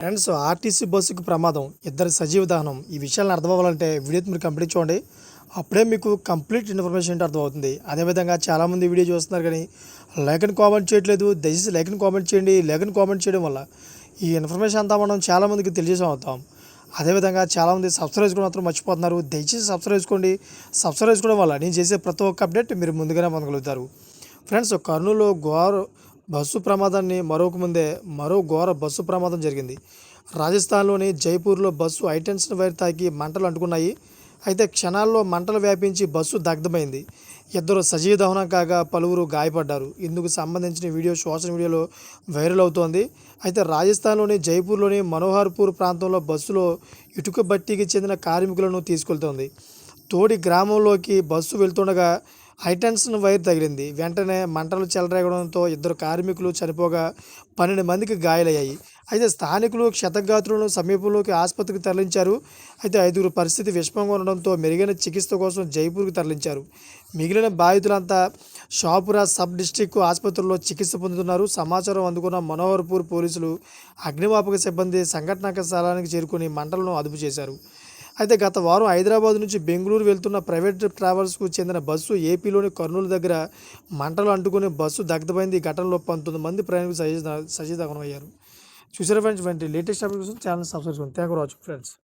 Friends RTC బస్సుకు ప్రమాదం ఇద్దరు సజీవ దహనం. ఈ విషయాలను అర్థం అవ్వాలంటే వీడియో మీరు కంప్లీట్ చూడండి. అప్పుడే మీకు కంప్లీట్ ఇన్ఫర్మేషన్ ఏంటో అర్థమవుతుంది. అదేవిధంగా చాలామంది వీడియో చూస్తున్నారు కానీ లేఖని కామెంట్ చేయట్లేదు. దయచేసి లైక్ని కామెంట్ చేయండి. లైక్ని కామెంట్ చేయడం వల్ల ఈ ఇన్ఫర్మేషన్ అంతా మనం చాలామందికి తెలియజేసాం అవుతాం అదేవిధంగా చాలామంది సబ్స్క్రైబ్ కూడా మాత్రం మర్చిపోతున్నారు. దయచేసి సబ్స్క్రైబ్ చేసుకోండి. సబ్స్క్రైబ్ చేసుకోవడం వల్ల నేను చేసే ప్రతి ఒక్క అప్డేట్ మీరు ముందుగానే పొందగలుగుతారు. ఫ్రెండ్స్ కర్నూలు గోరు బస్సు ప్రమాదాన్ని మరొక ముందే మరో ఘోర బస్సు ప్రమాదం జరిగింది. రాజస్థాన్లోని జైపూర్లో బస్సు ఐటెన్షన్ వైర్ తాకి మంటలు అంటుకున్నాయి. అయితే క్షణాల్లో మంటలు వ్యాపించి బస్సు దగ్ధమైంది. ఇద్దరు సజీవ దహనం కాగా పలువురు గాయపడ్డారు. ఇందుకు సంబంధించిన వీడియో సోషల్ మీడియాలో వైరల్ అవుతోంది. అయితే రాజస్థాన్లోని జైపూర్లోని మనోహర్పూర్ ప్రాంతంలో బస్సులో ఇటుక బట్టీకి చెందిన కార్మికులను తీసుకెళ్తోంది. తోడి గ్రామంలోకి బస్సు వెళ్తుండగా హైటెన్షన్ వైర్ తగిలింది. వెంటనే మంటలు చెలరేగడంతో ఇద్దరు కార్మికులు చనిపోగా పన్నెండు మందికి గాయాలయ్యాయి. అయితే స్థానికులు క్షతగాత్రులను సమీపంలోకి ఆసుపత్రికి తరలించారు. అయితే ఐదుగురు పరిస్థితి విషమంగా ఉండడంతో మెరుగైన చికిత్స కోసం జైపూర్కి తరలించారు. మిగిలిన బాధితులంతా షాపురా సబ్ డిస్టిక్ ఆసుపత్రిలో చికిత్స పొందుతున్నారు. సమాచారం అందుకున్న మనోహర్పూర్ పోలీసులు అగ్నిమాపక సిబ్బంది సంఘటనా స్థలానికి చేరుకుని మంటలను అదుపు చేశారు. అయితే గత వారం హైదరాబాద్ నుంచి బెంగళూరు వెళ్తున్న ప్రైవేట్ ట్రావెల్స్కు చెందిన బస్సు ఏపీలోని కర్నూలు దగ్గర మంటలు అంటుకుని బస్సు దగ్ధమైంది. ఈ ఘటనలో పంతొమ్మిది మంది ప్రయాణికులు సజీ సజీదగనం అయ్యారు చూసారా ఫ్రెండ్స్ వంటి లేటెస్ట్ కోసం ఛానల్ సబ్స్క్రైబ్ చేసుకోండి థ్యాంక్ యూ వాచింగ్ ఫ్రెండ్స్